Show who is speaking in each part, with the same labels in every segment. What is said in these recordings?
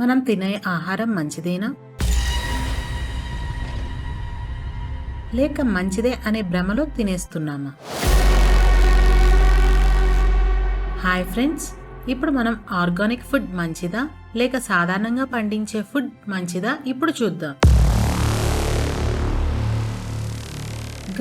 Speaker 1: మనం తినే ఆహారం మంచిదేనా? లేక మంచిదే అనే భ్రమలో తినేస్తున్నామా? హాయ్ ఫ్రెండ్స్ ఇప్పుడు మనం ఆర్గానిక్ ఫుడ్ మంచిదా? లేక సాధారణంగా పండించే ఫుడ్ మంచిదా? ఇప్పుడు చూద్దాం.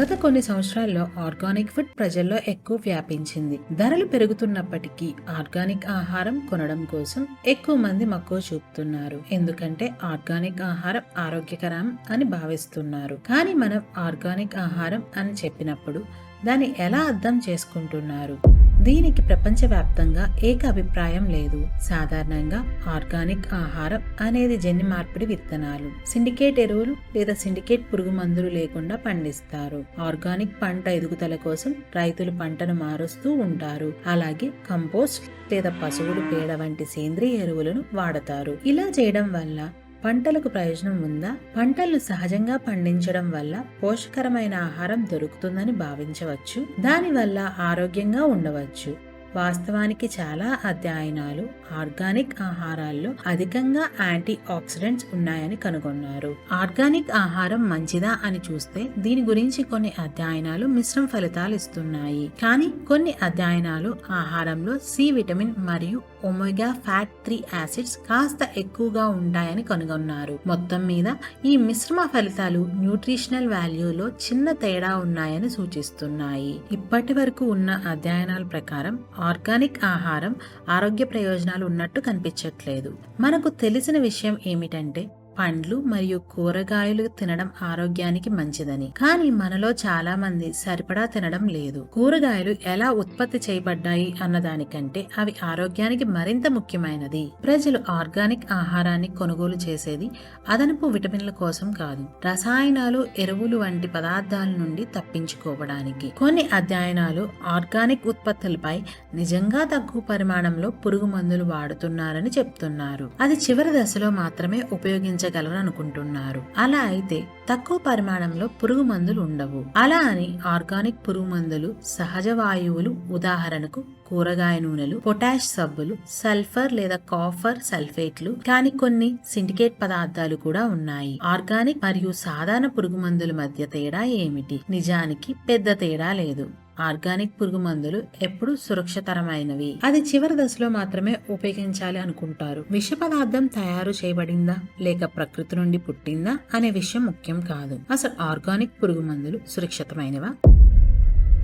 Speaker 1: గత కొన్ని సంవత్సరాల్లో ఆర్గానిక్ ఫుడ్ ప్రజల్లో ఎక్కువ వ్యాపించింది. ధరలు పెరుగుతున్నప్పటికీ ఆర్గానిక్ ఆహారం కొనడం కోసం ఎక్కువ మంది మక్కువ చూపుతున్నారు. ఎందుకంటే ఆర్గానిక్ ఆహారం ఆరోగ్యకరం అని భావిస్తున్నారు. కానీ మనం ఆర్గానిక్ ఆహారం అని చెప్పినప్పుడు దాన్ని ఎలా అర్థం చేసుకుంటున్నారు? దీనికి ప్రపంచవ్యాప్తంగా ఏక అభిప్రాయం లేదు. సాధారణంగా ఆర్గానిక్ ఆహారం అనేది జన్యు మార్పిడి విత్తనాలు. సిండికేట్ ఎరువులు లేదా సిండికేట్ పురుగు మందులు లేకుండా పండిస్తారు. ఆర్గానిక్ పంట ఎదుగుదల కోసం రైతులు పంటను మారుస్తూ ఉంటారు. అలాగే కంపోస్ట్ లేదా పశువులు పేడ వంటి సేంద్రియ ఎరువులను వాడతారు. ఇలా చేయడం వల్ల పంటలకు ప్రయోజనం ఉందా? పంటలు సహజంగా పండించడం వల్ల పోషకరమైన ఆహారం దొరుకుతుందని భావించవచ్చు. దానివల్ల ఆరోగ్యంగా ఉండవచ్చు. వాస్తవానికి చాలా అధ్యయనాలు ఆర్గానిక్ ఆహారాల్లో అధికంగా యాంటీ ఆక్సిడెంట్స్ ఉన్నాయని కనుగొన్నారు. ఆర్గానిక్ ఆహారం మంచిదా అని చూస్తే దీని గురించి కొన్ని అధ్యయనాలు మిశ్రమ ఫలితాలు ఇస్తున్నాయి. కానీ కొన్ని అధ్యయనాలు ఆహారంలో సి విటమిన్ మరియు ఒమెగా ఫ్యాట్ త్రీ యాసిడ్స్ కాస్త ఎక్కువగా ఉంటాయని కనుగొన్నారు. మొత్తం మీద ఈ మిశ్రమ ఫలితాలు న్యూట్రిషనల్ వాల్యూలో చిన్న తేడా ఉన్నాయని సూచిస్తున్నాయి. ఇప్పటి వరకు ఉన్న అధ్యయనాల ప్రకారం ఆర్గానిక్ ఆహారం ఆరోగ్య ప్రయోజనాలు ఉన్నట్టు కనిపించట్లేదు. మనకు తెలిసిన విషయం ఏమిటంటే పండ్లు మరియు కూరగాయలు తినడం ఆరోగ్యానికి మంచిదని. కానీ మనలో చాలా మంది సరిపడా తినడం లేదు. కూరగాయలు ఎలా ఉత్పత్తి చేయబడ్డాయి అన్నదానికంటే అవి ఆరోగ్యానికి మరింత ముఖ్యమైనది. ప్రజలు ఆర్గానిక్ ఆహారాన్ని కొనుగోలు చేసేది అదనపు విటమిన్ల కోసం కాదు. రసాయనాలు ఎరువులు వంటి పదార్థాల నుండి తప్పించుకోవడానికి. కొన్ని అధ్యయనాలు ఆర్గానిక్ ఉత్పత్తులపై నిజంగా తక్కువ పరిమాణంలో పురుగు మందులు వాడుతున్నారని చెప్తున్నారు. అది చివరి దశలో మాత్రమే ఉపయోగించ పెంచగలరు అనుకుంటున్నారు అలా అయితే తక్కువ పరిమాణంలో పురుగు మందులు ఉండవు అలా అని ఆర్గానిక్ పురుగు మందులు సహజ వాయువులు ఉదాహరణకు కూరగాయ నూనెలు పొటాష్ సబ్బులు సల్ఫర్ లేదా కాఫర్ సల్ఫేట్లు కానీ కొన్ని సిండికేట్ పదార్థాలు కూడా ఉన్నాయి. ఆర్గానిక్ మరియు సాధారణ పురుగు మందుల మధ్య తేడా ఏమిటి? నిజానికి పెద్ద తేడా లేదు. ఆర్గానిక్ పురుగు మందులు ఎప్పుడు సురక్షితరమైనవి. అది చివరి దశలో మాత్రమే ఉపయోగించాలి అనుకుంటారు. విష పదార్థం తయారు చేయబడిందా? లేక ప్రకృతి నుండి పుట్టిందా? అనే విషయం ముఖ్యం కాదు. అసలు ఆర్గానిక్ పురుగు మందులు సురక్షితమైనవా?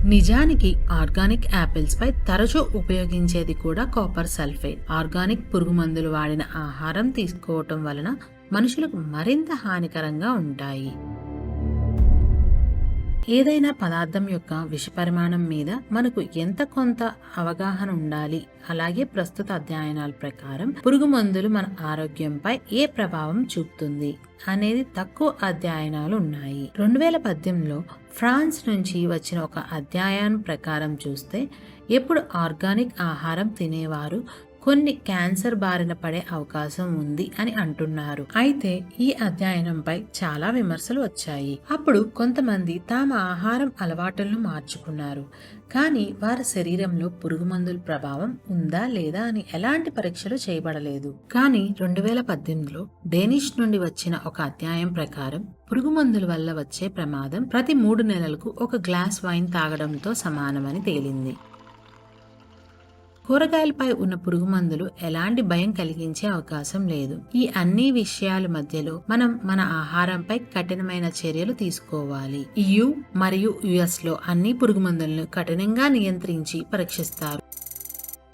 Speaker 1: నిజానికి ఆర్గానిక్ యాపిల్స్ పై తరచూ ఉపయోగించేది కూడా కాపర్ సల్ఫేట్. ఆర్గానిక్ పురుగు మందులు వాడిన ఆహారం తీసుకోవటం వలన మనుషులకు మరింత హానికరంగా ఉంటాయి. ఏదైనా పదార్థం యొక్క విషపరిమాణం మీద మనకు ఎంత కొంత అవగాహన ఉండాలి? అలాగే ప్రస్తుత అధ్యయనాల ప్రకారం పురుగు మందులు మన ఆరోగ్యంపై ఏ ప్రభావం చూపుతుంది అనేది తక్కువ అధ్యయనాలు ఉన్నాయి. రెండు వేల పద్దెనిమిదిలో ఫ్రాన్స్ నుంచి వచ్చిన ఒక అధ్యాయం ప్రకారం చూస్తే ఎప్పుడు ఆర్గానిక్ ఆహారం తినేవారు కొన్ని క్యాన్సర్ బారిన పడే అవకాశం ఉంది అని అంటున్నారు. అయితే ఈ అధ్యయనంపై చాలా విమర్శలు వచ్చాయి. అప్పుడు కొంతమంది తమ ఆహారం అలవాటులను మార్చుకున్నారు. కానీ వారి శరీరంలో పురుగుమందుల ప్రభావం ఉందా లేదా అని ఎలాంటి పరీక్షలు చేయబడలేదు. కానీ రెండు వేల పద్దెనిమిదిలో డేనిష్ నుండి వచ్చిన ఒక అధ్యాయం ప్రకారం పురుగుమందుల వల్ల వచ్చే ప్రమాదం ప్రతి మూడు నెలలకు ఒక గ్లాస్ వైన్ తాగడంతో సమానమని తేలింది. కూరగాయలపై ఉన్న పురుగు మందులు ఎలాంటి భయం కలిగించే అవకాశం లేదు. ఈ అన్ని విషయాల మధ్యలో మనం మన ఆహారంపై కఠినమైన చర్యలు తీసుకోవాలి. యు మరియు యుఎస్లో అన్ని పురుగు మందులను కఠినంగా నియంత్రించి పరీక్షిస్తారు.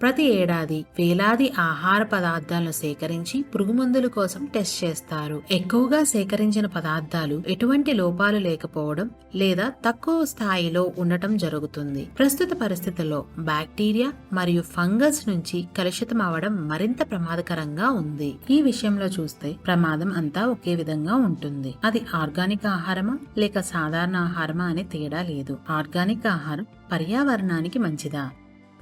Speaker 1: ప్రతి ఏడాది వేలాది ఆహార పదార్థాలను సేకరించి పురుగుమందుల కోసం టెస్ట్ చేస్తారు. ఎక్కువగా సేకరించిన పదార్థాలు ఎటువంటి లోపాలు లేకపోవడం లేదా తక్కువ స్థాయిలో ఉండటం జరుగుతుంది. ప్రస్తుత పరిస్థితుల్లో బ్యాక్టీరియా మరియు ఫంగస్ నుంచి కలుషితం అవడం మరింత ప్రమాదకరంగా ఉంది. ఈ విషయంలో చూస్తే ప్రమాదం అంతా ఒకే విధంగా ఉంటుంది. అది ఆర్గానిక్ ఆహారమా లేక సాధారణ ఆహారమా అనే తేడా లేదు. ఆర్గానిక్ ఆహారం పర్యావరణానికి మంచిదా?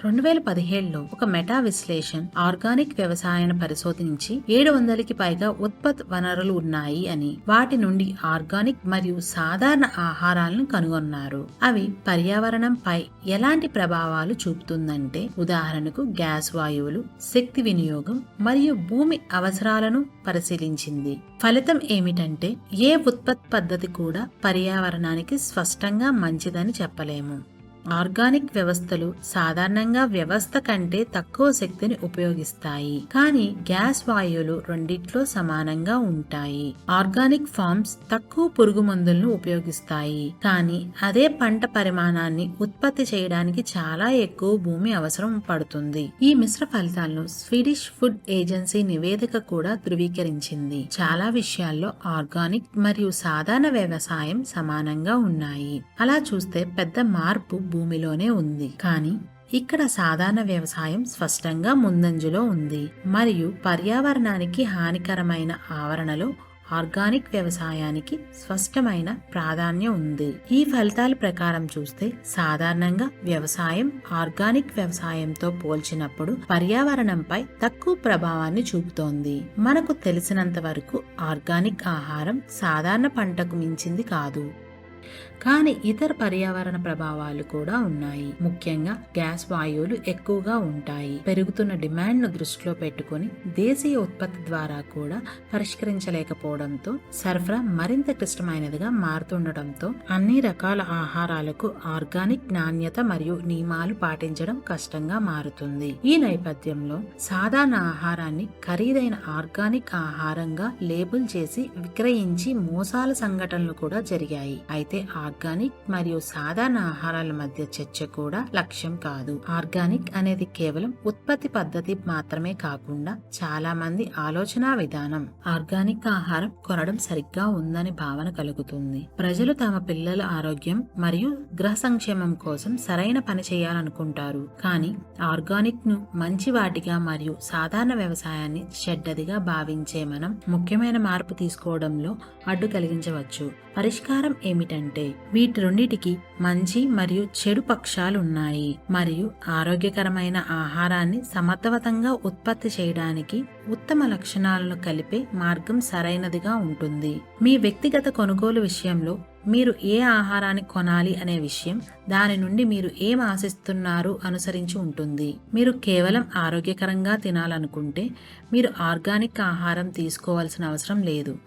Speaker 1: రెండు వేల పదిహేడులో ఒక మెటా విశ్లేషణ ఆర్గానిక్ వ్యవసాయాన్ని పరిశోధించి ఏడు వందలకి పైగా ఉత్పత్ వనరులు ఉన్నాయి అని వాటి నుండి ఆర్గానిక్ మరియు సాధారణ ఆహారాలను కనుగొన్నారు. అవి పర్యావరణంపై ఎలాంటి ప్రభావాలు చూపుతుందంటే ఉదాహరణకు గ్యాస్ వాయువులు శక్తి వినియోగం మరియు భూమి అవసరాలను పరిశీలించింది. ఫలితం ఏమిటంటే ఏ ఉత్పత్ పద్ధతి కూడా పర్యావరణానికి స్పష్టంగా మంచిదని చెప్పలేము. ఆర్గానిక్ వ్యవస్థలు సాధారణంగా వ్యవస్థ కంటే తక్కువ శక్తిని ఉపయోగిస్తాయి. కానీ గ్యాస్ వాయువులు రెండిట్లో సమానంగా ఉంటాయి. ఆర్గానిక్ ఫార్మ్స్ తక్కువ పురుగు మందులను ఉపయోగిస్తాయి. కానీ అదే పంట పరిమాణాన్ని ఉత్పత్తి చేయడానికి చాలా ఎక్కువ భూమి అవసరం పడుతుంది. ఈ మిశ్ర ఫలితాలను స్వీడిష్ ఫుడ్ ఏజెన్సీ నివేదిక కూడా ధృవీకరించింది. చాలా విషయాల్లో ఆర్గానిక్ మరియు సాధారణ వ్యవసాయం సమానంగా ఉన్నాయి. అలా చూస్తే పెద్ద మార్పు భూమిలోనే ఉంది. కానీ ఇక్కడ సాధారణ వ్యవసాయం స్పష్టంగా ముందంజలో ఉంది. మరియు పర్యావరణానికి హానికరమైన ఆవరణలో ఆర్గానిక్ వ్యవసాయానికి స్పష్టమైన ప్రాధాన్యం ఉంది. ఈ ఫలితాల ప్రకారం చూస్తే సాధారణంగా వ్యవసాయం ఆర్గానిక్ వ్యవసాయంతో పోల్చినప్పుడు పర్యావరణంపై తక్కువ ప్రభావాన్ని చూపుతోంది. మనకు తెలిసినంత వరకు ఆర్గానిక్ ఆహారం సాధారణ పంటకు మించింది కాదు. కానీ ఇతర పర్యావరణ ప్రభావాలు కూడా ఉన్నాయి. ముఖ్యంగా గ్యాస్ వాయువులు ఎక్కువగా ఉంటాయి. పెరుగుతున్న డిమాండ్ను దృష్టిలో పెట్టుకుని దేశీయ ఉత్పత్తి ద్వారా కూడా పరిష్కరించలేకపోవడంతో సరఫరా మరింత క్లిష్టమైనదిగా మారుతుండటంతో అన్ని రకాల ఆహారాలకు ఆర్గానిక్ నాణ్యత మరియు నియమాలు పాటించడం కష్టంగా మారుతుంది. ఈ నేపథ్యంలో సాధారణ ఆహారాన్ని ఖరీదైన ఆర్గానిక్ ఆహారంగా లేబుల్ చేసి విక్రయించి మోసాల సంఘటనలు కూడా జరిగాయి. అయితే ఆర్గానిక్ మరియు సాధారణ ఆహారాల మధ్య చర్చ కూడా లక్ష్యం కాదు. ఆర్గానిక్ అనేది కేవలం ఉత్పత్తి పద్ధతి మాత్రమే కాకుండా చాలా మంది ఆలోచన విధానం. ఆర్గానిక్ ఆహారం కొనడం సరిగ్గా ఉందని భావన కలుగుతుంది. ప్రజలు తమ పిల్లల ఆరోగ్యం మరియు గ్రహ సంక్షేమం కోసం సరైన పని చేయాలనుకుంటారు. కానీ ఆర్గానిక్ను మంచి వాటిగా మరియు సాధారణ వ్యవసాయాన్ని చెడ్డదిగా భావించే మనం ముఖ్యమైన మార్పు తీసుకోవడంలో అడ్డు కలిగించవచ్చు. పరిష్కారం ఏమిటంటే వీటి రెండిటికి మంచి మరియు చెడు పక్షాలు ఉన్నాయి మరియు ఆరోగ్యకరమైన ఆహారాన్ని సమర్థవంతంగా ఉత్పత్తి చేయడానికి ఉత్తమ లక్షణాలను కలిపే మార్గం సరైనదిగా ఉంటుంది. మీ వ్యక్తిగత కొనుగోలు విషయంలో మీరు ఏ ఆహారాన్ని కొనాలి అనే విషయం దాని నుండి మీరు ఏం ఆశిస్తున్నారు అనుసరించి ఉంటుంది. మీరు కేవలం ఆరోగ్యకరంగా తినాలనుకుంటే మీరు ఆర్గానిక్ ఆహారం తీసుకోవాల్సిన అవసరం లేదు.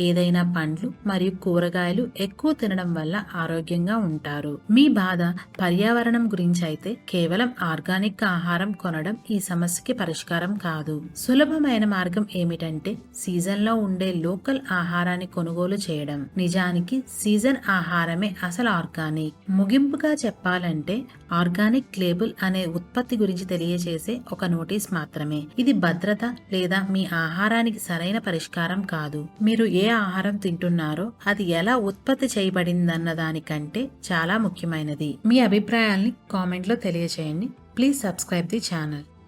Speaker 1: ఏదైనా పండ్లు మరియు కూరగాయలు ఎక్కువ తినడం వల్ల ఆరోగ్యంగా ఉంటారు. మీ బాధ పర్యావరణం గురించి అయితే కేవలం ఆర్గానిక్ ఆహారం కొనడం ఈ సమస్యకి పరిష్కారం కాదు. సులభమైన మార్గం ఏమిటంటే సీజన్లో ఉండే లోకల్ ఆహారాన్ని కొనుగోలు చేయడం. నిజానికి సీజన్ ఆహారమే అసలు ఆర్గానిక్. ముగింపుగా చెప్పాలంటే ఆర్గానిక్ లేబుల్ అనే ఉత్పత్తి గురించి తెలియజేసే ఒక నోటీస్ మాత్రమే. ఇది భద్రత లేదా మీ ఆహారానికి సరైన పరిష్కారం కాదు. మీరు ఏ ఆహారం తింటున్నారో అది ఎలా ఉత్పత్తి చేయబడిందన్న దానికంటే చాలా ముఖ్యమైనది. మీ అభిప్రాయాల్ని కామెంట్లో తెలియజేయండి ప్లీజ్ సబ్స్క్రైబ్ ది ఛానల్.